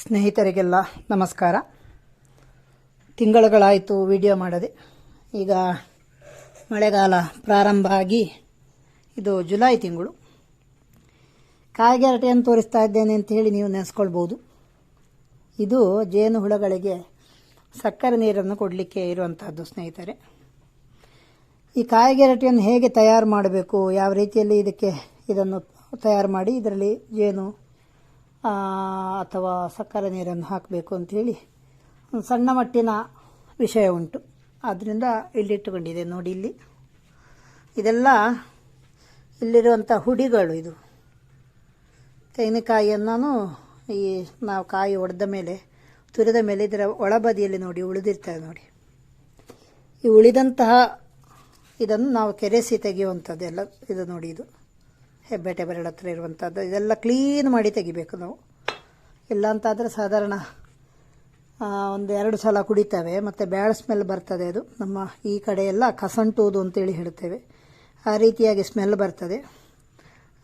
ಸ್ನೇಹಿತರಿಗೆಲ್ಲ ನಮಸ್ಕಾರ. ತಿಂಗಳುಗಳಾಯಿತು ವಿಡಿಯೋ ಮಾಡದೆ. ಈಗ ಮಳೆಗಾಲ ಪ್ರಾರಂಭ ಆಗಿ ಇದು ಜುಲೈ ತಿಂಗಳು. ಕಾಯಿಗೆರಟೆಯನ್ನು ತೋರಿಸ್ತಾ ಇದ್ದೇನೆ ಅಂತ ಹೇಳಿ ನೀವು ನೆನೆಸ್ಕೊಳ್ಬೋದು. ಇದು ಜೇನು ಹುಳಗಳಿಗೆ ಸಕ್ಕರೆ ನೀರನ್ನು ಕೊಡಲಿಕ್ಕೆ ಇರುವಂತಹದ್ದು ಸ್ನೇಹಿತರೆ. ಈ ಕಾಯಿಗೆರಟೆಯನ್ನು ಹೇಗೆ ತಯಾರು ಮಾಡಬೇಕು, ಯಾವ ರೀತಿಯಲ್ಲಿ ಇದಕ್ಕೆ ಇದನ್ನು ತಯಾರು ಮಾಡಿ ಇದರಲ್ಲಿ ಜೇನು ಅಥವಾ ಸಕ್ಕರೆ ನೀರನ್ನು ಹಾಕಬೇಕು ಅಂಥೇಳಿ ಒಂದು ಸಣ್ಣ ಮಟ್ಟಿನ ವಿಷಯ ಉಂಟು. ಆದ್ದರಿಂದ ಇಲ್ಲಿಟ್ಟುಕೊಂಡಿದೆ ನೋಡಿ ಇಲ್ಲಿ. ಇದೆಲ್ಲ ಇಲ್ಲಿರುವಂಥ ಹುಡಿಗಳು ಇದು. ತೆಂಗಿನಕಾಯಿಯನ್ನು ಈ ನಾವು ಕಾಯಿ ಒಡೆದ ಮೇಲೆ, ತುರಿದ ಮೇಲೆ ಇದರ ಒಳಬದಿಯಲ್ಲಿ ನೋಡಿ ಉಳಿದಿರ್ತದೆ ನೋಡಿ. ಈ ಉಳಿದಂತಹ ಇದನ್ನು ನಾವು ಕೆರೆಸಿ ತೆಗೆಯುವಂಥದ್ದೆಲ್ಲ ಇದು ನೋಡಿ ಇದು. ಹೆಬ್ಬೆಟೆ ಬೆರಳ ಹತ್ರ ಇರುವಂಥದ್ದು ಇದೆಲ್ಲ ಕ್ಲೀನ್ ಮಾಡಿ ತೆಗಿಬೇಕು ನಾವು. ಇಲ್ಲ ಅಂತಾದರೆ ಸಾಧಾರಣ ಒಂದು ಎರಡು ಸಲ ಕುಡಿತವೆ, ಮತ್ತು ಬ್ಯಾಡ್ ಸ್ಮೆಲ್ ಬರ್ತದೆ ಅದು. ನಮ್ಮ ಈ ಕಡೆಯೆಲ್ಲ ಎಲ್ಲ ಅಂತೇಳಿ ಹೇಳ್ತೇವೆ ಆ ರೀತಿಯಾಗಿ ಸ್ಮೆಲ್ ಬರ್ತದೆ.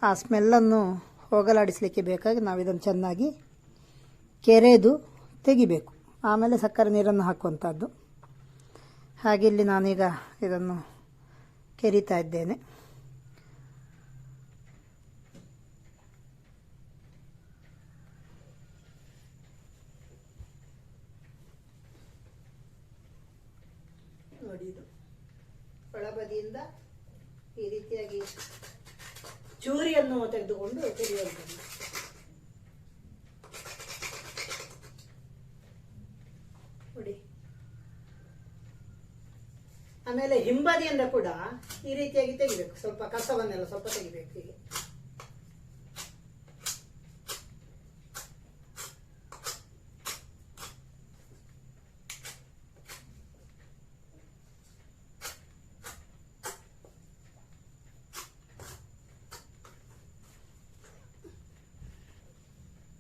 ಆ ಸ್ಮೆಲ್ಲನ್ನು ಹೋಗಲಾಡಿಸಲಿಕ್ಕೆ ಬೇಕಾಗಿ ನಾವು ಇದನ್ನು ಚೆನ್ನಾಗಿ ಕೆರೆದು ತೆಗಿಬೇಕು. ಆಮೇಲೆ ಸಕ್ಕರೆ ನೀರನ್ನು ಹಾಕುವಂಥದ್ದು ಹಾಗೆ ಇಲ್ಲಿ ನಾನೀಗ ಇದನ್ನು ಕೆರಿತಾ ಇದ್ದೇನೆ ನೋಡಿ ಇದು ಒಳಬದಿಯಿಂದ ಈ ರೀತಿಯಾಗಿ ಚೂರಿಯನ್ನು ತೆಗೆದುಕೊಂಡು ತೆರೆಯುವಂಥದ್ದು ನೋಡಿ. ಆಮೇಲೆ ಹಿಂಬದಿಯಿಂದ ಕೂಡ ಈ ರೀತಿಯಾಗಿ ತೆಗಿಬೇಕು. ಸ್ವಲ್ಪ ಕಸವನ್ನೆಲ್ಲ ಸ್ವಲ್ಪ ತೆಗಿಬೇಕು ಹೀಗೆ.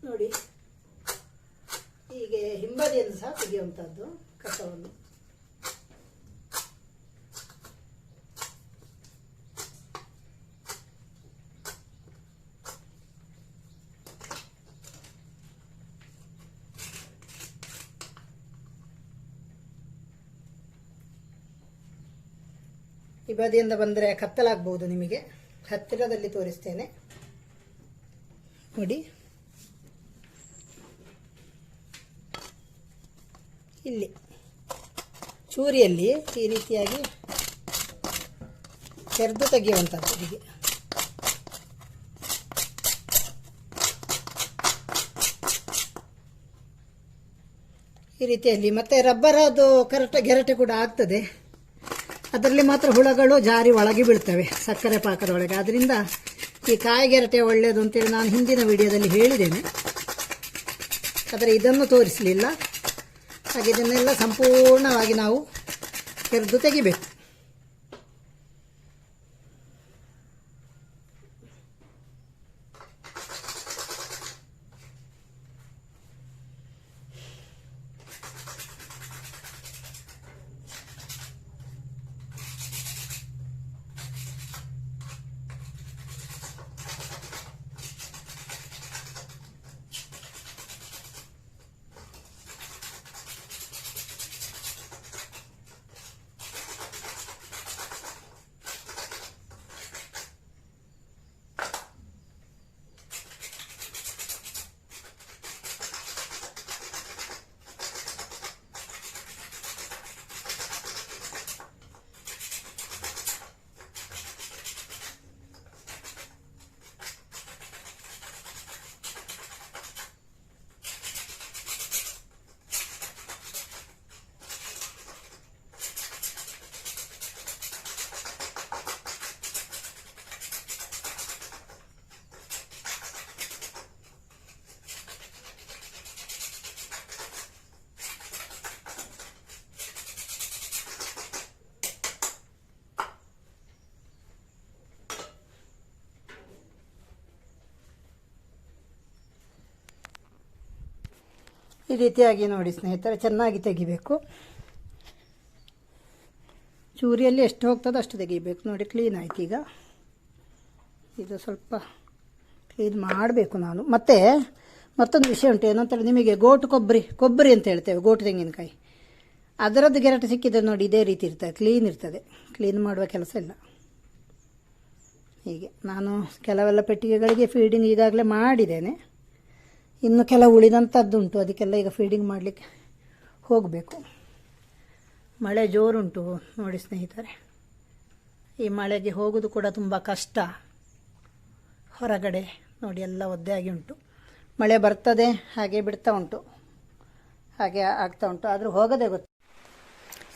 ನೋಡಿ. ಹೀಗೆ ಹಿಂಬದಿಯನ್ನು ಸಹ ತೆಗೆಯುವಂಥದ್ದು ಕಸವನ್ನು. ಈ ಬದಿಯಿಂದ ಬಂದರೆ ಕತ್ತಲಾಗ್ಬೋದು ನಿಮಗೆ. ಹತ್ತಿರದಲ್ಲಿ ತೋರಿಸ್ತೇನೆ. ನೋಡಿ. ಇಲ್ಲಿ. ಚೂರಿಯಲ್ಲಿ ಈ ರೀತಿಯಾಗಿ ತೆರೆದು ತೆಗೆಯುವಂಥದ್ದು ಹೀಗೆ. ಈ ರೀತಿಯಲ್ಲಿ ಮತ್ತೆ ರಬ್ಬರ್ ಅದು ಕರೆಕ್ಟ್ ಗೆರಟೆ ಕೂಡ ಆಗ್ತದೆ. ಅದರಲ್ಲಿ ಮಾತ್ರ ಹುಳಗಳು ಜಾರಿ ಒಳಗೆ ಬೀಳ್ತವೆ ಸಕ್ಕರೆ ಪಾಕದ ಒಳಗೆ ಅದರಿಂದ ಈ ಕಾಯಿ ಗೆರಟೆ ಒಳ್ಳೆಯದು ಅಂತೇಳಿ ನಾನು ಹಿಂದಿನ ವಿಡಿಯೋದಲ್ಲಿ ಹೇಳಿದ್ದೇನೆ. ಆದರೆ ಇದನ್ನು ತೋರಿಸಲಿಲ್ಲ. ಹಾಗೆ ಇದನ್ನೆಲ್ಲ ಸಂಪೂರ್ಣವಾಗಿ ನಾವು ತೆರೆದು ತೆಗಿಬೇಕು. ಈ ರೀತಿಯಾಗಿ ನೋಡಿ ಸ್ನೇಹಿತರೆ, ಚೆನ್ನಾಗಿ ತೆಗಿಬೇಕು. ಚೂರಿಯಲ್ಲಿ ಎಷ್ಟು ಹೋಗ್ತದೋ ಅಷ್ಟು ತೆಗಿಬೇಕು. ನೋಡಿ ಕ್ಲೀನ್ ಆಯ್ತು ಈಗ. ಇದು ಸ್ವಲ್ಪ ಕ್ಲೀನ್ ಮಾಡಬೇಕು ನಾನು. ಮತ್ತು, ಮತ್ತೊಂದು ವಿಷಯ ಉಂಟು ಏನಂತೇಳಿ ನಿಮಗೆ ಗೋಟು ಕೊಬ್ಬರಿ ಕೊಬ್ಬರಿ ಅಂತ ಹೇಳ್ತೇವೆ ಗೋಟು ತೆಂಗಿನಕಾಯಿ. ಅದರದ್ದು ಗೆರಟು ಸಿಕ್ಕಿದ್ರೆ ನೋಡಿ ಇದೇ ರೀತಿ ಇರ್ತದೆ ಕ್ಲೀನ್ ಇರ್ತದೆ. ಕ್ಲೀನ್ ಮಾಡುವ ಕೆಲಸ ಇಲ್ಲ. ಹೀಗೆ. ನಾನು ಕೆಲವೆಲ್ಲ ಪೆಟ್ಟಿಗೆಗಳಿಗೆ ಫೀಡಿಂಗ್ ಈಗಾಗಲೇ ಮಾಡಿದ್ದೇನೆ. ಇನ್ನು ಕೆಲವು ಉಳಿದಂಥದ್ದುಂಟು ಅದಕ್ಕೆಲ್ಲ ಈಗ ಫೀಡಿಂಗ್ ಮಾಡಲಿಕ್ಕೆ ಹೋಗಬೇಕು. ಮಳೆ ಜೋರುಂಟು ನೋಡಿ ಸ್ನೇಹಿತರೆ. ಈ ಮಳೆಗೆ ಹೋಗೋದು ಕೂಡ ತುಂಬ ಕಷ್ಟ. ಹೊರಗಡೆ ನೋಡಿ ಎಲ್ಲ ಒದ್ದೆ ಆಗಿ ಉಂಟು. ಮಳೆ ಬರ್ತದೆ, ಹಾಗೆ ಬಿಡ್ತಾ ಉಂಟು. ಹಾಗೆ ಆಗ್ತಾ ಉಂಟು. ಆದರೂ ಹೋಗೋದೇ ಗೊತ್ತು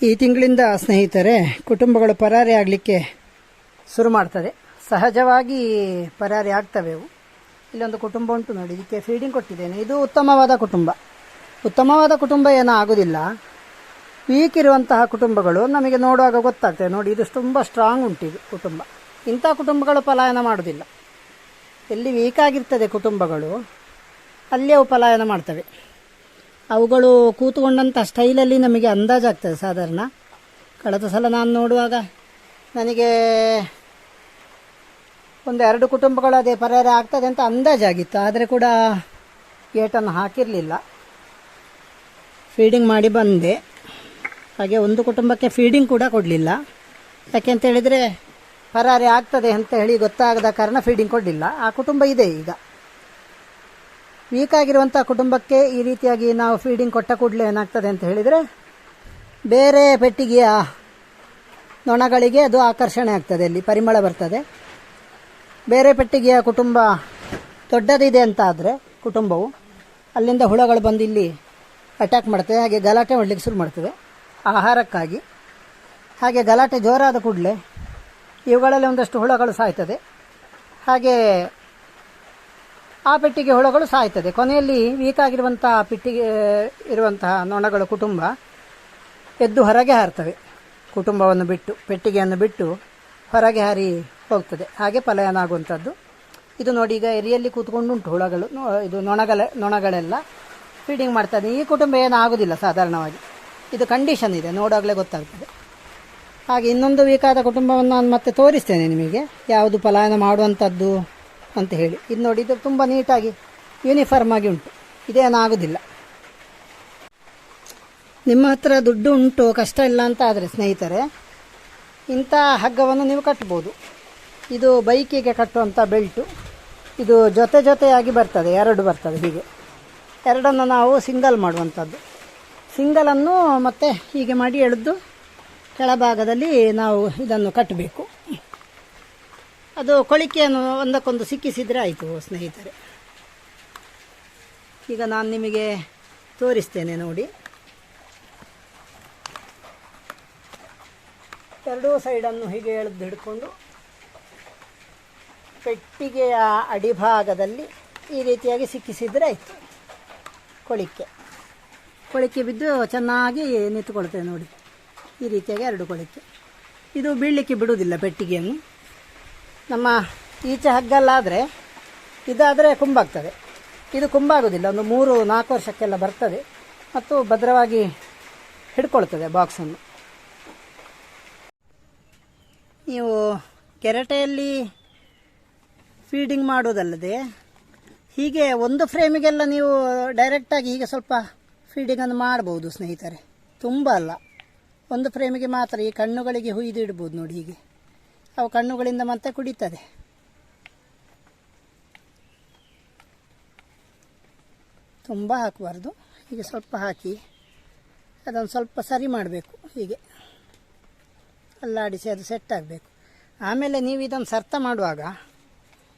ಈ ತಿಂಗಳಿಂದ ಸ್ನೇಹಿತರೆ, ಕುಟುಂಬಗಳು ಪರಾರಿ ಆಗಲಿಕ್ಕೆ ಶುರು ಮಾಡ್ತದೆ. ಸಹಜವಾಗಿ ಪರಾರಿ ಆಗ್ತವೆ ಅವು ಇಲ್ಲೊಂದು ಕುಟುಂಬ ಉಂಟು ನೋಡಿ, ಇದಕ್ಕೆ ಫೀಡಿಂಗ್ ಕೊಟ್ಟಿದ್ದೇನೆ. ಇದು ಉತ್ತಮವಾದ ಕುಟುಂಬ. ಉತ್ತಮವಾದ ಕುಟುಂಬ ಏನೂ ಆಗೋದಿಲ್ಲ. ವೀಕ್ ಇರುವಂತಹ ಕುಟುಂಬಗಳು ನಮಗೆ ನೋಡುವಾಗ ಗೊತ್ತಾಗ್ತದೆ. ನೋಡಿ, ಇದು ತುಂಬ ಸ್ಟ್ರಾಂಗ್ ಉಂಟು ಇದು ಕುಟುಂಬ. ಇಂಥ ಕುಟುಂಬಗಳು ಪಲಾಯನ ಮಾಡೋದಿಲ್ಲ. ಎಲ್ಲಿ ವೀಕ್ ಆಗಿರ್ತದೆ ಕುಟುಂಬಗಳು, ಅಲ್ಲಿ ಅವು ಪಲಾಯನ ಮಾಡ್ತವೆ. ಅವುಗಳು ಕೂತುಕೊಂಡಂಥ ಸ್ಟೈಲಲ್ಲಿ ನಮಗೆ ಅಂದಾಜಾಗ್ತದೆ ಸಾಧಾರಣ. ಕಳೆದ ಸಲ ನಾನು ನೋಡುವಾಗ ನನಗೆ ಒಂದು ಎರಡು ಕುಟುಂಬಗಳು ಅದೇ ಪರಿಹಾರ ಆಗ್ತದೆ ಅಂತ ಅಂದಾಜಾಗಿತ್ತು. ಆದರೆ ಕೂಡ ಏಟನ್ನು ಹಾಕಿರಲಿಲ್ಲ. ಫೀಡಿಂಗ್ ಮಾಡಿ ಬಂದೆ. ಹಾಗೆ ಒಂದು ಕುಟುಂಬಕ್ಕೆ ಫೀಡಿಂಗ್ ಕೂಡ ಕೊಡಲಿಲ್ಲ. ಯಾಕೆಂತ ಹೇಳಿದರೆ ಪರಾರಿ ಆಗ್ತದೆ ಅಂತ ಹೇಳಿ ಗೊತ್ತಾಗದ ಕಾರಣ ಫೀಡಿಂಗ್ ಕೊಡಲಿಲ್ಲ. ಆ ಕುಟುಂಬ ಇದೆ ಈಗ. ವೀಕ್ ಆಗಿರುವಂಥ ಕುಟುಂಬಕ್ಕೆ ಈ ರೀತಿಯಾಗಿ ನಾವು ಫೀಡಿಂಗ್ ಕೊಟ್ಟ ಕೂಡಲೇ ಏನಾಗ್ತದೆ ಅಂತ ಹೇಳಿದರೆ ಬೇರೆ ಪೆಟ್ಟಿಗೆಯ ನೊಣಗಳಿಗೆ ಅದು ಆಕರ್ಷಣೆ ಆಗ್ತದೆ ಅಲ್ಲಿ, ಪರಿಮಳ ಬರ್ತದೆ. ಬೇರೆ ಪೆಟ್ಟಿಗೆಯ ಕುಟುಂಬ ದೊಡ್ಡದಿದೆ ಅಂತ ಆದರೆ ಕುಟುಂಬವು ಅಲ್ಲಿಂದ ಹುಳಗಳು ಬಂದು ಇಲ್ಲಿ ಅಟ್ಯಾಕ್ ಮಾಡ್ತವೆ ಹಾಗೆ ಗಲಾಟೆ ಮಾಡಲಿಕ್ಕೆ ಶುರು ಮಾಡ್ತವೆ ಆಹಾರಕ್ಕಾಗಿ. ಹಾಗೆ ಗಲಾಟೆ ಜೋರಾದ ಕೂಡಲೇ ಇವುಗಳಲ್ಲಿ ಒಂದಷ್ಟು ಹುಳಗಳು ಸಾಯ್ತದೆ. ಹಾಗೆ ಆ ಪೆಟ್ಟಿಗೆ ಹುಳಗಳು ಸಾಯ್ತದೆ. ಕೊನೆಯಲ್ಲಿ ವೀಕ್ ಆಗಿರುವಂಥ ಪೆಟ್ಟಿಗೆ, ಇರುವಂತಹ ನೊಣಗಳ ಕುಟುಂಬ ಎದ್ದು ಹೊರಗೆ ಹಾರ್ತವೆ. ಕುಟುಂಬವನ್ನು ಬಿಟ್ಟು, ಪೆಟ್ಟಿಗೆಯನ್ನು ಬಿಟ್ಟು ಹೊರಗೆ ಹಾರಿ ಹೋಗ್ತದೆ. ಹಾಗೆ ಪಲಾಯನ ಆಗುವಂಥದ್ದು ಇದು ನೋಡಿ ಈಗ ಎರಿಯಲ್ಲಿ ಕೂತ್ಕೊಂಡುಂಟು ಹುಳಗಳು. ಇದು ನೊಣಗಳ ನೊಣಗಳೆಲ್ಲ ಫೀಡಿಂಗ್ ಮಾಡ್ತದೆ ಈ ಕುಟುಂಬ ಏನೂ ಆಗೋದಿಲ್ಲ ಸಾಧಾರಣವಾಗಿ. ಇದು ಕಂಡೀಷನ್ ಇದೆ, ನೋಡೋಗಲೇ ಗೊತ್ತಾಗ್ತದೆ. ಹಾಗೆ ಇನ್ನೊಂದು ವೀಕಾದ ಕುಟುಂಬವನ್ನು ನಾನು ಮತ್ತೆ ತೋರಿಸ್ತೇನೆ ನಿಮಗೆ. ಯಾವುದು ಪಲಾಯನ ಮಾಡುವಂಥದ್ದು ಅಂತ ಹೇಳಿ. ಇದು ನೋಡಿ, ಇದು ತುಂಬ ನೀಟಾಗಿ ಯೂನಿಫಾರ್ಮ್ ಆಗಿ ಉಂಟು. ಇದೇನಾಗೋದಿಲ್ಲ. ನಿಮ್ಮ ಹತ್ರ ದುಡ್ಡು ಉಂಟು, ಕಷ್ಟ ಇಲ್ಲ ಅಂತ ಆದರೆ ಸ್ನೇಹಿತರೆ ಇಂಥ ಹಗ್ಗವನ್ನು ನೀವು ಕಟ್ಬೋದು. ಇದು ಬೈಕಿಗೆ ಕಟ್ಟುವಂಥ ಬೆಲ್ಟು. ಇದು ಜೊತೆ ಜೊತೆಯಾಗಿ ಬರ್ತದೆ, ಎರಡು ಬರ್ತದೆ ಹೀಗೆ. ಎರಡನ್ನು ನಾವು ಸಿಂಗಲ್ ಮಾಡುವಂಥದ್ದು. ಸಿಂಗಲನ್ನು ಮತ್ತೆ ಹೀಗೆ ಮಾಡಿ ಎಳೆದು ಕೆಳಭಾಗದಲ್ಲಿ ನಾವು ಇದನ್ನು ಕಟ್ಟಬೇಕು. ಅದು ಕೊಳಿಕೆಯನ್ನು ಒಂದಕ್ಕೊಂದು ಸಿಕ್ಕಿಸಿದರೆ ಆಯಿತು ಸ್ನೇಹಿತರೆ. ಈಗ ನಾನು ನಿಮಗೆ ತೋರಿಸ್ತೇನೆ ನೋಡಿ. ಎರಡೂ ಸೈಡನ್ನು ಹೀಗೆ ಎಳೆದು ಹಿಡ್ಕೊಂಡು ಪೆಟ್ಟಿಗೆಯ ಅಡಿಭಾಗದಲ್ಲಿ ಈ ರೀತಿಯಾಗಿ ಸಿಕ್ಕಿಸಿದರೆ ಆಯಿತು. ಕೊಳಿಕೆ. ಕೊಳಿಕೆ ಬಿದ್ದು ಚೆನ್ನಾಗಿ ನಿಂತುಕೊಳ್ತೇವೆ ನೋಡಿ. ಈ ರೀತಿಯಾಗಿ ಎರಡು ಕೊಳಿಕೆ. ಇದು ಬೀಳಲಿಕ್ಕೆ ಬಿಡುವುದಿಲ್ಲ ಪೆಟ್ಟಿಗೆಯನ್ನು. ನಮ್ಮ ಈಚೆ ಹಗ್ಗಲ್ಲಾದರೆ ಇದಾದರೆ ಕುಂಬಾಗ್ತದೆ ಇದು ಕುಂಬಾಗೋದಿಲ್ಲ ಒಂದು ಮೂರು, ನಾಲ್ಕು ವರ್ಷಕ್ಕೆಲ್ಲ ಬರ್ತದೆ. ಮತ್ತು ಭದ್ರವಾಗಿ ಹಿಡ್ಕೊಳ್ತದೆ ಬಾಕ್ಸನ್ನು. ನೀವು ಕೆರಟೆಯಲ್ಲಿ ಫೀಡಿಂಗ್ ಮಾಡೋದಲ್ಲದೆ, ಹೀಗೆ ಒಂದು ಫ್ರೇಮಿಗೆಲ್ಲ ನೀವು ಡೈರೆಕ್ಟಾಗಿ ಹೀಗೆ ಸ್ವಲ್ಪ ಫೀಡಿಂಗನ್ನು ಮಾಡ್ಬೋದು ಸ್ನೇಹಿತರೆ. ತುಂಬ ಅಲ್ಲ. ಒಂದು ಫ್ರೇಮಿಗೆ ಮಾತ್ರ ಈ ಕಣ್ಣುಗಳಿಗೆ ಹುಯ್ದಿಡ್ಬೋದು ನೋಡಿ ಹೀಗೆ. ಅವು ಕಣ್ಣುಗಳಿಂದ ಮತ್ತೆ ಕುಡಿತದೆ. ತುಂಬ ಹಾಕಬಾರ್ದು. ಹೀಗೆ ಸ್ವಲ್ಪ ಹಾಕಿ ಅದನ್ನು ಸ್ವಲ್ಪ ಸರಿ ಮಾಡಬೇಕು ಹೀಗೆ. ಅಲ್ಲಾಡಿಸಿ ಅದು ಸೆಟ್ ಆಗಬೇಕು. ಆಮೇಲೆ ನೀವು ಇದನ್ನು ಸರ್ತ ಮಾಡುವಾಗ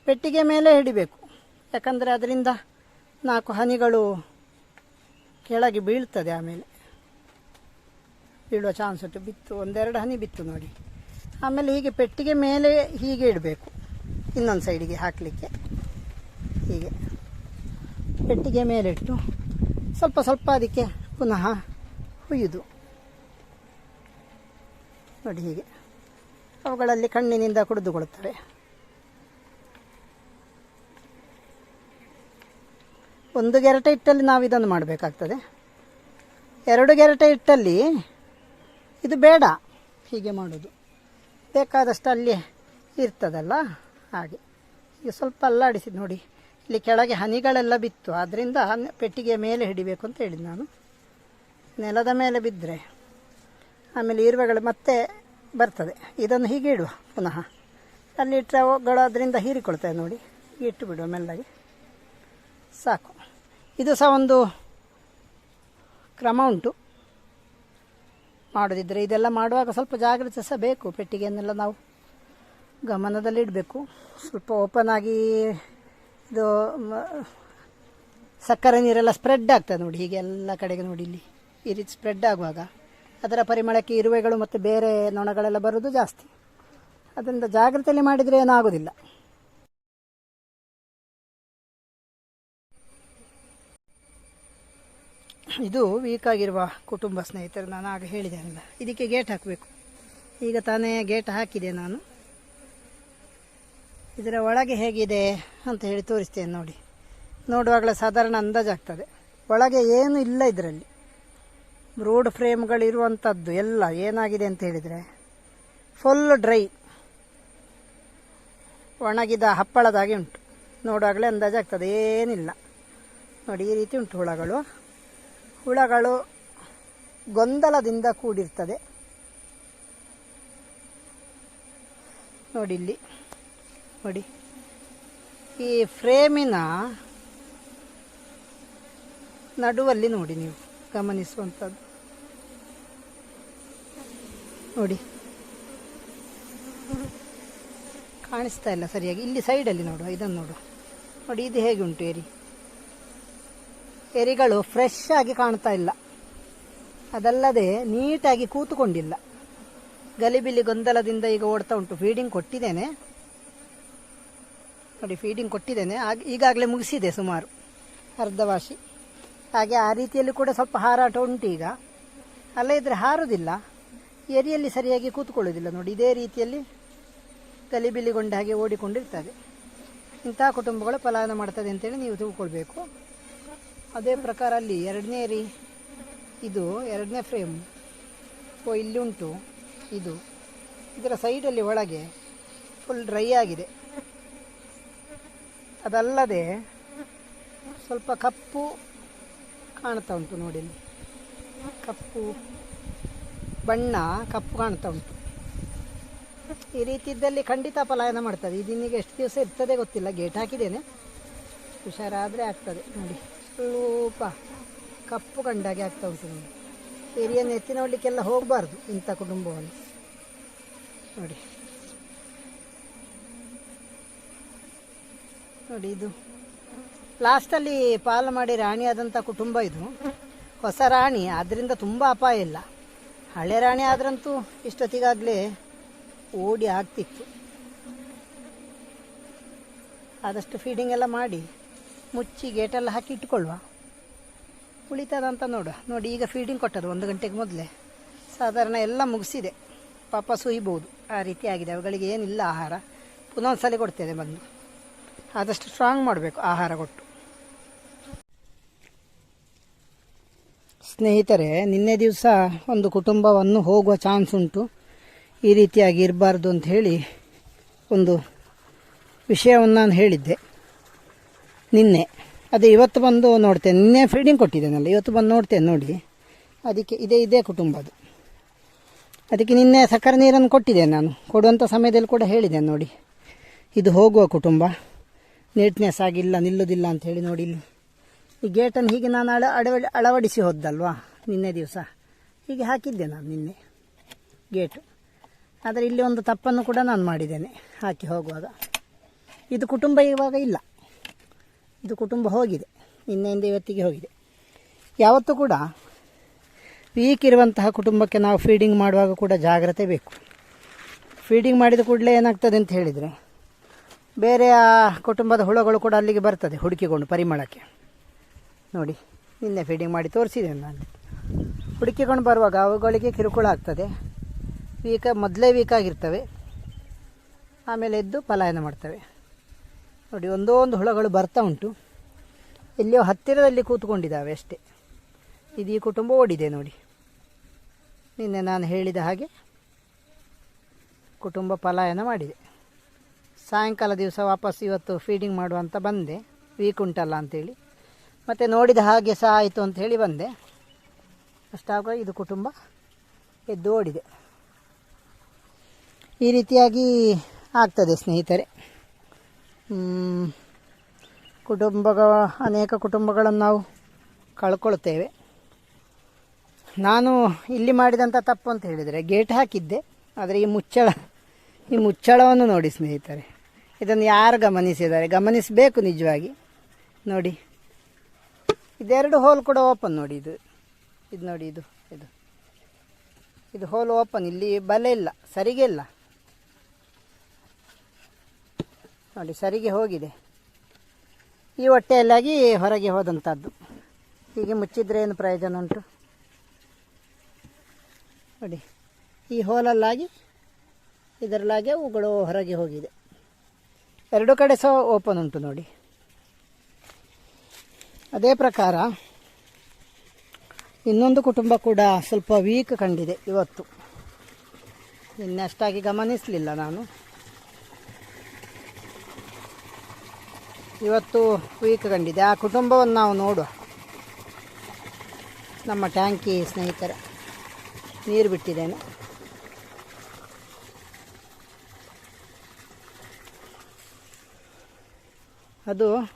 ಪೆಟ್ಟಿಗೆ ಮೇಲೆ ಹಿಡಿಬೇಕು. ಯಾಕಂದರೆ ಅದರಿಂದ ನಾಲ್ಕು ಹನಿಗಳು ಕೆಳಗೆ ಬೀಳ್ತದೆ ಆಮೇಲೆ. ಬೀಳುವ ಚಾನ್ಸ್ ಉಂಟು. ಬಿತ್ತು, ಒಂದೆರಡು ಹನಿ ಬಿತ್ತು ನೋಡಿ. ಆಮೇಲೆ ಹೀಗೆ ಪೆಟ್ಟಿಗೆ ಮೇಲೆ ಹೀಗೆ ಇಡಬೇಕು. ಇನ್ನೊಂದು ಸೈಡಿಗೆ ಹಾಕಲಿಕ್ಕೆ. ಹೀಗೆ. ಪೆಟ್ಟಿಗೆ ಮೇಲೆ ಇಟ್ಟು ಸ್ವಲ್ಪ ಸ್ವಲ್ಪ ಅದಕ್ಕೆ ಪುನಃ ಹುಯ್ಯುದು. ನೋಡಿ ಹೀಗೆ. ಅವುಗಳಲ್ಲಿ ಕಣ್ಣಿನಿಂದ ಕುಡಿದುಕೊಳ್ಳುತ್ತವೆ. ಒಂದು ಗೆರಟೆ ಇಟ್ಟಲ್ಲಿ ನಾವು ಇದನ್ನು ಮಾಡಬೇಕಾಗ್ತದೆ. ಎರಡು ಗೆರಟೆ ಇಟ್ಟಲ್ಲಿ ಇದು ಬೇಡ, ಹೀಗೆ ಮಾಡೋದು. ಬೇಕಾದಷ್ಟು ಅಲ್ಲಿ ಇರ್ತದಲ್ಲ, ಹಾಗೆ. ಈಗ ಸ್ವಲ್ಪ ಅಲ್ಲಾಡಿಸಿ ನೋಡಿ, ಇಲ್ಲಿ ಕೆಳಗೆ ಹನಿಗಳೆಲ್ಲ ಬಿತ್ತು ಅದರಿಂದ ಪೆಟ್ಟಿಗೆಯ ಮೇಲೆ ಹಿಡಿಬೇಕು ಅಂತ ಹೇಳಿದ್ದು ನಾನು. ನೆಲದ ಮೇಲೆ ಬಿದ್ದರೆ ಆಮೇಲೆ ಇರುವೆಗಳು ಮತ್ತೆ ಬರ್ತದೆ. ಇದನ್ನು ಹೀಗೆ ಇಡುವ ಪುನಃ. ಅಲ್ಲಿ ಇಟ್ಟರೆ ಅವುಗಳು ಅದರಿಂದ ಹೀರಿಕೊಳ್ತವೆ ನೋಡಿ. ಇಟ್ಟು ಬಿಡುವ, ಮೆಲ್ಲಗೆ. ಸಾಕು. ಇದು ಸಹ ಒಂದು ಕ್ರಮ ಉಂಟು. ಮಾಡೋದಿದ್ದರೆ ಇದೆಲ್ಲ ಮಾಡುವಾಗ ಸ್ವಲ್ಪ ಜಾಗ್ರತೆ ಸಹ ಬೇಕು. ಪೆಟ್ಟಿಗೆಯನ್ನೆಲ್ಲ ನಾವು ಗಮನದಲ್ಲಿಡಬೇಕು ಸ್ವಲ್ಪ ಓಪನ್ ಆಗಿ ಇದು ಸಕ್ಕರೆ ನೀರೆಲ್ಲ ಸ್ಪ್ರೆಡ್ ಆಗ್ತದೆ ನೋಡಿ, ಹೀಗೆ ಎಲ್ಲ ಕಡೆಗೆ ನೋಡಿ ಇಲ್ಲಿ. ಈ ರೀತಿ ಸ್ಪ್ರೆಡ್ ಆಗುವಾಗ ಅದರ ಪರಿಮಳಕ್ಕೆ ಇರುವೆಗಳು ಮತ್ತು ಬೇರೆ ನೊಣಗಳೆಲ್ಲ ಬರೋದು ಜಾಸ್ತಿ. ಅದರಿಂದ ಜಾಗ್ರತೆಯಲ್ಲಿ ಮಾಡಿದರೆ ಏನಾಗೋದಿಲ್ಲ. ಇದು ವೀಕ್ ಆಗಿರುವ ಕುಟುಂಬ ಸ್ನೇಹಿತರು, ನಾನು ಆಗ ಹೇಳಿದೆ ಅಲ್ಲ. ಇದಕ್ಕೆ ಗೇಟ್ ಹಾಕಬೇಕು. ಈಗ ತಾನೇ ಗೇಟ್ ಹಾಕಿದೆ ನಾನು. ಇದರ ಒಳಗೆ ಹೇಗಿದೆ ಅಂತ ಹೇಳಿ ತೋರಿಸ್ತೇನೆ ನೋಡಿ. ನೋಡುವಾಗಲೇ ಸಾಧಾರಣ ಅಂದಾಜಾಗ್ತದೆ ಒಳಗೆ ಏನು ಇಲ್ಲ ಇದರಲ್ಲಿ. ರೋಡ್ ಫ್ರೇಮ್ಗಳಿರುವಂಥದ್ದು ಎಲ್ಲ ಏನಾಗಿದೆ ಅಂತ ಹೇಳಿದರೆ ಫುಲ್ ಡ್ರೈ ಒಣಗಿದ ಹಪ್ಪಳದಾಗಿ ಉಂಟು. ನೋಡುವಾಗಲೇ ಅಂದಾಜಾಗ್ತದೆ ಏನಿಲ್ಲ. ನೋಡಿ, ಈ ರೀತಿ ಉಂಟು ಹುಳಗಳು. ಹುಳಗಳು ಗೊಂದಲದಿಂದ ಕೂಡಿರ್ತದೆ. ನೋಡಿ ಇಲ್ಲಿ ನೋಡಿ. ಈ ಫ್ರೇಮಿನ ನಡುವಲ್ಲಿ ನೋಡಿ ನೀವು, ಗಮನಿಸುವಂಥದ್ದು. ನೋಡಿ. ಕಾಣಿಸ್ತಾ ಇಲ್ಲ ಸರಿಯಾಗಿ. ಇಲ್ಲಿ ಸೈಡಲ್ಲಿ ನೋಡುವ, ಇದನ್ನು ನೋಡುವ. ನೋಡಿ, ಇದು ಹೇಗೆ ಉಂಟು ಏರಿ? ಎರಿಗಳು ಫ್ರೆಶ್ ಆಗಿ ಕಾಣ್ತಾ ಇಲ್ಲ. ಅದಲ್ಲದೆ ನೀಟಾಗಿ ಕೂತುಕೊಂಡಿಲ್ಲ. ಗಲಿಬಿಲಿ ಗೊಂದಲದಿಂದ ಈಗ ಓಡ್ತಾ ಉಂಟು. ಫೀಡಿಂಗ್ ಕೊಟ್ಟಿದ್ದೇನೆ. ನೋಡಿ ಫೀಡಿಂಗ್ ಕೊಟ್ಟಿದ್ದೇನೆ. ಆಗ, ಈಗಾಗಲೇ ಮುಗಿಸಿದೆ ಸುಮಾರು. ಅರ್ಧವಾಸಿ. ಹಾಗೆ ಆ ರೀತಿಯಲ್ಲಿ ಕೂಡ ಸ್ವಲ್ಪ ಹಾರಾಟ ಉಂಟು ಈಗ. ಅಲ್ಲ ಇದ್ರೆ ಹಾರುವುದಿಲ್ಲ ಎರಿಯಲ್ಲಿ ಸರಿಯಾಗಿ ಕೂತ್ಕೊಳ್ಳೋದಿಲ್ಲ ನೋಡಿ, ಇದೇ ರೀತಿಯಲ್ಲಿ ಗಲಿಬಿಲಿಗೊಂಡ ಹಾಗೆ ಓಡಿಕೊಂಡಿರ್ತದೆ. ಇಂಥ ಕುಟುಂಬಗಳು ಪಲಾಯನ ಮಾಡ್ತದೆ ಅಂತೇಳಿ ನೀವು ತಿಳ್ಕೊಳ್ಬೇಕು. ಅದೇ ಪ್ರಕಾರ ಅಲ್ಲಿ ಎರಡನೇ ರೀ, ಇದು ಎರಡನೇ ಫ್ರೇಮ್. ಓ, ಇಲ್ಲಿ ಉಂಟು. ಇದು. ಇದರ ಸೈಡಲ್ಲಿ ಒಳಗೆ ಫುಲ್ ಡ್ರೈ ಆಗಿದೆ. ಅದಲ್ಲದೆ ಸ್ವಲ್ಪ ಕಪ್ಪು ಕಾಣ್ತಾ ಉಂಟು ನೋಡಿ ಕಪ್ಪು ಬಣ್ಣ ಕಪ್ಪು ಕಾಣ್ತಾ ಉಂಟು. ಈ ರೀತಿ ಇದ್ದಲ್ಲಿ ಖಂಡಿತ ಪಲಾಯನ ಮಾಡ್ತದೆ ಇದೀನಿಗೆ ಎಷ್ಟು ದಿವಸ ಇರ್ತದೆ ಗೊತ್ತಿಲ್ಲ. ಗೇಟ್ ಹಾಕಿದ್ದೇನೆ. ಹುಷಾರಾದರೆ ಆಗ್ತದೆ. ನೋಡಿ. ಸ್ವಲ್ಪ ಕಪ್ಪು ಕಂಡಾಗೆ ಆಗ್ತಾ ಉಂಟು ನೋಡಿ. ಏರಿಯನ್ನು ಎತ್ತಿ ನೋಡಲಿಕ್ಕೆಲ್ಲ ಹೋಗಬಾರ್ದು ಇಂಥ ಕುಟುಂಬವನ್ನು. ನೋಡಿ. ನೋಡಿ ಇದು. ಲಾಸ್ಟಲ್ಲಿ ಪಾಲು ಮಾಡಿ ರಾಣಿ ಆದಂಥ ಕುಟುಂಬ ಇದು. ಹೊಸ ರಾಣಿ ಆದ್ದರಿಂದ ತುಂಬ ಅಪಾಯ ಇಲ್ಲ. ಹಳೆ ರಾಣಿ ಆದ್ರಂತೂ ಇಷ್ಟೊತ್ತಿಗಾಗಲೇ ಓಡಿ ಆಗ್ತಿತ್ತು. ಆದಷ್ಟು ಫೀಡಿಂಗ್ ಎಲ್ಲ ಮಾಡಿ. ಮುಚ್ಚಿ ಗೇಟೆಲ್ಲ ಹಾಕಿ ಇಟ್ಕೊಳ್ಳುವ ಉಳಿತದಂತ ನೋಡುವ. ನೋಡಿ, ಈಗ ಫೀಡಿಂಗ್ ಕೊಟ್ಟರು ಒಂದು ಗಂಟೆಗೆ ಮೊದಲೇ. ಸಾಧಾರಣ ಎಲ್ಲ ಮುಗಿಸಿದೆ. ಪಾಪ ಸುಯ್ಬೋದು. ಆ ರೀತಿ ಆಗಿದೆ. ಅವುಗಳಿಗೆ ಏನಿಲ್ಲ ಆಹಾರ. ಪುನಃ ಒಂದು ಸಲ ಕೊಡ್ತೇನೆ ಬಂದು. ಆದಷ್ಟು ಸ್ಟ್ರಾಂಗ್ ಮಾಡಬೇಕು ಆಹಾರ ಕೊಟ್ಟು. ಸ್ನೇಹಿತರೆ, ನಿನ್ನೆ ದಿವಸ ಒಂದು ಕುಟುಂಬವನ್ನು ಹೋಗುವ ಚಾನ್ಸ್ ಉಂಟು. ಈ ರೀತಿಯಾಗಿ ಇರಬಾರ್ದು ಅಂತ ಹೇಳಿ ಒಂದು ವಿಷಯವನ್ನು ನಾನು ಹೇಳಿದ್ದೆ. ನಿನ್ನೆ. ಅದೇ ಇವತ್ತು ಬಂದು ನೋಡ್ತೇನೆ. ನಿನ್ನೆ ಫೀಡಿಂಗ್ ಕೊಟ್ಟಿದ್ದೇನಲ್ಲ, ಇವತ್ತು ಬಂದು ನೋಡ್ತೇನೆ ನೋಡಿ. ಅದಕ್ಕೆ ಇದೇ ಇದೇ ಕುಟುಂಬ ಅದು. ಅದಕ್ಕೆ ನಿನ್ನೆ ಸಕ್ಕರೆ ನೀರನ್ನು ಕೊಟ್ಟಿದ್ದೇನೆ ನಾನು. ಕೊಡುವಂಥ ಸಮಯದಲ್ಲಿ ಕೂಡ ಹೇಳಿದ್ದೇನೆ ನೋಡಿ. ಇದು ಹೋಗುವ ಕುಟುಂಬ. ನೀಟ್ನೆಸ್ ಆಗಿಲ್ಲ ನಿಲ್ಲುವುದಿಲ್ಲ ಅಂತ ಹೇಳಿ ನೋಡಿ ಇಲ್ಲಿ. ಈ ಗೇಟನ್ನು ಹೀಗೆ ನಾನು ಅಳ, ಅಳವಡಿ, ಅಳವಡಿಸಿ ಹೋದಲ್ವಾ ನಿನ್ನೆ ದಿವಸ. ಹೀಗೆ ಹಾಕಿದ್ದೆ ನಾನು ನಿನ್ನೆ ಗೇಟು. ಆದರೆ ಇಲ್ಲಿ ಒಂದು ತಪ್ಪನ್ನು ಕೂಡ ನಾನು ಮಾಡಿದ್ದೇನೆ, ಹಾಕಿ ಹೋಗುವಾಗ. ಇದು ಕುಟುಂಬ ಇವಾಗ ಇಲ್ಲ. ಇದು ಕುಟುಂಬ ಹೋಗಿದೆ. ನಿನ್ನೆಯಿಂದ ಇವತ್ತಿಗೆ ಹೋಗಿದೆ. ಯಾವತ್ತೂ ಕೂಡ ವೀಕ್ ಇರುವಂತಹ ಕುಟುಂಬಕ್ಕೆ ನಾವು ಫೀಡಿಂಗ್ ಮಾಡುವಾಗ ಕೂಡ ಜಾಗ್ರತೆ ಬೇಕು. ಫೀಡಿಂಗ್ ಮಾಡಿದ ಕೂಡಲೇ ಏನಾಗ್ತದೆ ಅಂತ ಹೇಳಿದರೆ, ಬೇರೆ ಆ ಕುಟುಂಬದ ಹುಳುಗಳು ಕೂಡ ಅಲ್ಲಿಗೆ ಬರ್ತದೆ ಹುಡುಕಿಕೊಂಡು ಪರಿಮಳಕ್ಕೆ. ನೋಡಿ, ನಿನ್ನೆ ಫೀಡಿಂಗ್ ಮಾಡಿ ತೋರಿಸಿದ್ದೇನೆ ನಾನು. ಹುಡುಕಿಕೊಂಡು ಬರುವಾಗ ಅವುಗಳಿಗೆ ಕಿರುಕುಳ ಆಗ್ತದೆ. ವೀಕ ಮೊದಲೇ ವೀಕಾಗಿರ್ತವೆ ಆಮೇಲೆ ಎದ್ದು ಪಲಾಯನ ಮಾಡ್ತವೆ. ನೋಡಿ, ಒಂದೊಂದು ಒಂದು ಹುಳಗಳು ಬರ್ತಾ ಉಂಟು. ಎಲ್ಲಿಯೋ ಹತ್ತಿರದಲ್ಲಿ ಕೂತ್ಕೊಂಡಿದ್ದಾವೆ ಅಷ್ಟೇ. ಇದು ಈ ಕುಟುಂಬ ಓಡಿದೆ ನೋಡಿ. ನಿನ್ನೆ ನಾನು ಹೇಳಿದ ಹಾಗೆ ಕುಟುಂಬ ಪಲಾಯನ ಮಾಡಿದೆ. ಸಾಯಂಕಾಲ ದಿವಸ ವಾಪಸ್ ಇವತ್ತು ಫೀಡಿಂಗ್ ಮಾಡುವಂತ ಬಂದೆ. ವೀಕ್ ಉಂಟಲ್ಲ ಅಂತೇಳಿ. ಮತ್ತು ನೋಡಿದ ಹಾಗೆ ಸಹ ಆಯಿತು ಅಂತ ಹೇಳಿ ಬಂದೆ. ಅಷ್ಟಾಗ ಇದು ಕುಟುಂಬ ಎದ್ದು ಓಡಿದೆ. ಈ ರೀತಿಯಾಗಿ ಆಗ್ತದೆ ಸ್ನೇಹಿತರೆ. ಕುಟುಂಬಗಳ ಅನೇಕ ಕುಟುಂಬಗಳನ್ನು ನಾವು ಕಳ್ಕೊಳ್ತೇವೆ. ನಾನು ಇಲ್ಲಿ ಮಾಡಿದಂಥ ತಪ್ಪು ಅಂತ ಹೇಳಿದರೆ, ಗೇಟ್ ಹಾಕಿದ್ದೆ, ಆದರೆ ಈ ಮುಚ್ಚಳ, ಈ ಮುಚ್ಚಳವನ್ನು ನೋಡಿ ಸ್ನೇಹಿತರೆ. ಇದನ್ನು ಯಾರು ಗಮನಿಸಿದ್ದಾರೆ? ಗಮನಿಸಬೇಕು ನಿಜವಾಗಿ. ನೋಡಿ. ಇದೆರಡು ಹೋಲ್ ಕೂಡ ಓಪನ್ ನೋಡಿ ಇದು. ಇದು ನೋಡಿ, ಇದು ಇದು. ಇದು ಹೋಲ್ ಓಪನ್. ಇಲ್ಲಿ ಬಲೆ ಇಲ್ಲ, ಸರಿಗೆ ಇಲ್ಲ. ನೋಡಿ ಸರಿಗೆ ಹೋಗಿದೆ. ಈ ಹೊಟ್ಟೆಯಲ್ಲಾಗಿ ಹೊರಗೆ ಹೋದಂಥದ್ದು ಹೀಗೆ ಮುಚ್ಚಿದ್ರೆ ಏನು ಪ್ರಯೋಜನ ಉಂಟು? ನೋಡಿ, ಈ ಹೋಲಲ್ಲಾಗಿ ಇದರಲ್ಲಾಗೆ ಹೂಗಳು ಹೊರಗೆ ಹೋಗಿದೆ. ಎರಡು ಕಡೆ ಸಹ ಓಪನ್ ಉಂಟು ನೋಡಿ. ಅದೇ ಪ್ರಕಾರ ಇನ್ನೊಂದು ಕುಟುಂಬ ಕೂಡ ಸ್ವಲ್ಪ ವೀಕ್ ಕಂಡಿದೆ ಇವತ್ತು. ಇನ್ನಷ್ಟಾಗಿ ಗಮನಿಸಲಿಲ್ಲ ನಾನು. ಇವತ್ತು ವೀಕ್ ಕಂಡಿದೆ. ಆ ಕುಟುಂಬವನ್ನು ನಾವು ನೋಡುವ. ನಮ್ಮ ಟ್ಯಾಂಕಿ ಸ್ನೇಹಿತರ. ನೀರು ಬಿಟ್ಟಿದ್ದೇನೆ. ಅದು,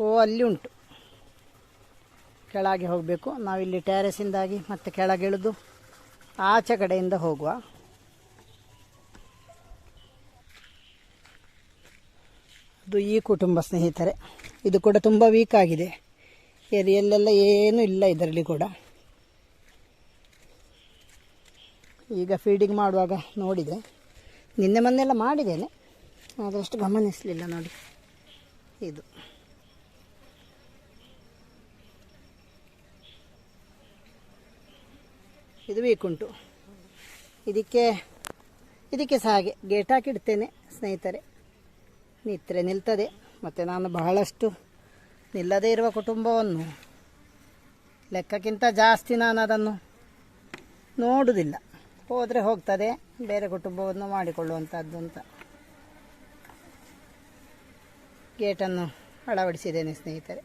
ಓ, ಅಲ್ಲಿ ಉಂಟು. ಕೆಳಗೆ ಹೋಗಬೇಕು. ನಾವಿಲ್ಲಿ ಟ್ಯಾರೆಸಿಂದಾಗಿ ಮತ್ತೆ ಕೆಳಗೆ ಇಳಿದು ಆಚೆ ಕಡೆಯಿಂದ ಹೋಗುವ. ಅದು ಈ ಕುಟುಂಬ ಸ್ನೇಹಿತರೆ, ಇದು ಕೂಡ ತುಂಬ ವೀಕ್ ಆಗಿದೆ. ಏರಿಯಲ್ಲೆಲ್ಲ ಏನೂ ಇಲ್ಲ ಇದರಲ್ಲಿ ಕೂಡ. ಈಗ ಫೀಡಿಂಗ್ ಮಾಡುವಾಗ ನೋಡಿದೆ ನಿನ್ನೆ ಮೊನ್ನೆಲ್ಲ ಮಾಡಿದ್ದೇನೆ ಆದಷ್ಟು ಗಮನಿಸಲಿಲ್ಲ ನೋಡಿ. ಇದು. ಇದು ಉಂಟು. ಇದಕ್ಕೆ ಇದಕ್ಕೆ ಸಹ ಹಾಗೆ ಗೇಟ್ ಹಾಕಿಡ್ತೇನೆ ಸ್ನೇಹಿತರೆ. ನಿತ್ರೆ ನಿಲ್ತದೆ. ಮತ್ತು ನಾನು ಬಹಳಷ್ಟು ನಿಲ್ಲದೇ ಇರುವ ಕುಟುಂಬವನ್ನು ಲೆಕ್ಕಕ್ಕಿಂತ ಜಾಸ್ತಿ ನಾನು ಅದನ್ನು ನೋಡುವುದಿಲ್ಲ ಹೋದರೆ ಹೋಗ್ತದೆ, ಬೇರೆ ಕುಟುಂಬವನ್ನು ಮಾಡಿಕೊಳ್ಳುವಂಥದ್ದು ಅಂತ. ಗೇಟನ್ನು ಅಳವಡಿಸಿದ್ದೇನೆ ಸ್ನೇಹಿತರೆ.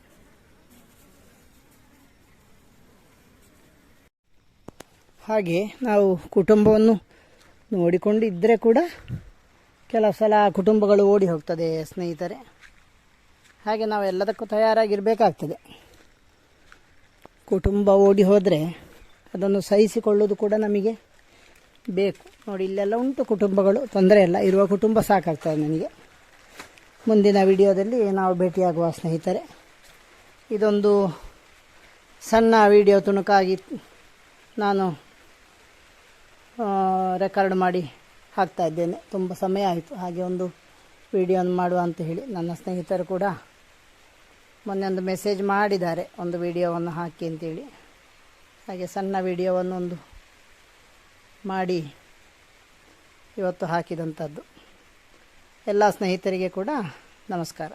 ಹಾಗೆ ನಾವು ಕುಟುಂಬವನ್ನು ನೋಡಿಕೊಂಡಿದ್ದರೆ ಕೂಡ ಕೆಲವು ಸಲ ಕುಟುಂಬಗಳು ಓಡಿ ಹೋಗ್ತದೆ ಸ್ನೇಹಿತರೆ. ಹಾಗೆ ನಾವು ಎಲ್ಲದಕ್ಕೂ ತಯಾರಾಗಿರಬೇಕಾಗ್ತದೆ. ಕುಟುಂಬ ಓಡಿ ಹೋದರೆ ಅದನ್ನು ಸಹಿಸಿಕೊಳ್ಳೋದು ಕೂಡ ನಮಗೆ ಬೇಕು. ನೋಡಿ, ಇಲ್ಲೆಲ್ಲ ಉಂಟು ಕುಟುಂಬಗಳು, ತೊಂದರೆ ಇಲ್ಲ. ಇರುವ ಕುಟುಂಬ ಸಾಕಾಗ್ತದೆ ನನಗೆ. ಮುಂದಿನ ವಿಡಿಯೋದಲ್ಲಿ ನಾವು ಭೇಟಿಯಾಗುವ ಸ್ನೇಹಿತರೆ. ಇದೊಂದು ಸಣ್ಣ ವಿಡಿಯೋ ತುಣುಕಾಗಿ ನಾನು ರೆಕಾರ್ಡ್ ಮಾಡಿ ಹಾಕ್ತಾ ಇದ್ದೇನೆ. ತುಂಬ ಸಮಯ ಆಯಿತು. ಹಾಗೆ ಒಂದು ವಿಡಿಯೋನ ಮಾಡುವ ಅಂತ ಹೇಳಿ ನನ್ನ ಸ್ನೇಹಿತರು ಕೂಡ ಮೊನ್ನೆ ಒಂದು ಮೆಸೇಜ್ ಮಾಡಿದ್ದಾರೆ. ಒಂದು ವಿಡಿಯೋವನ್ನು ಹಾಕಿ ಅಂತೇಳಿ ಹಾಗೆ ಸಣ್ಣ ವಿಡಿಯೋವನ್ನು ಒಂದು ಮಾಡಿ ಇವತ್ತು ಹಾಕಿದಂಥದ್ದು. ಎಲ್ಲ ಸ್ನೇಹಿತರಿಗೆ ಕೂಡ ನಮಸ್ಕಾರ.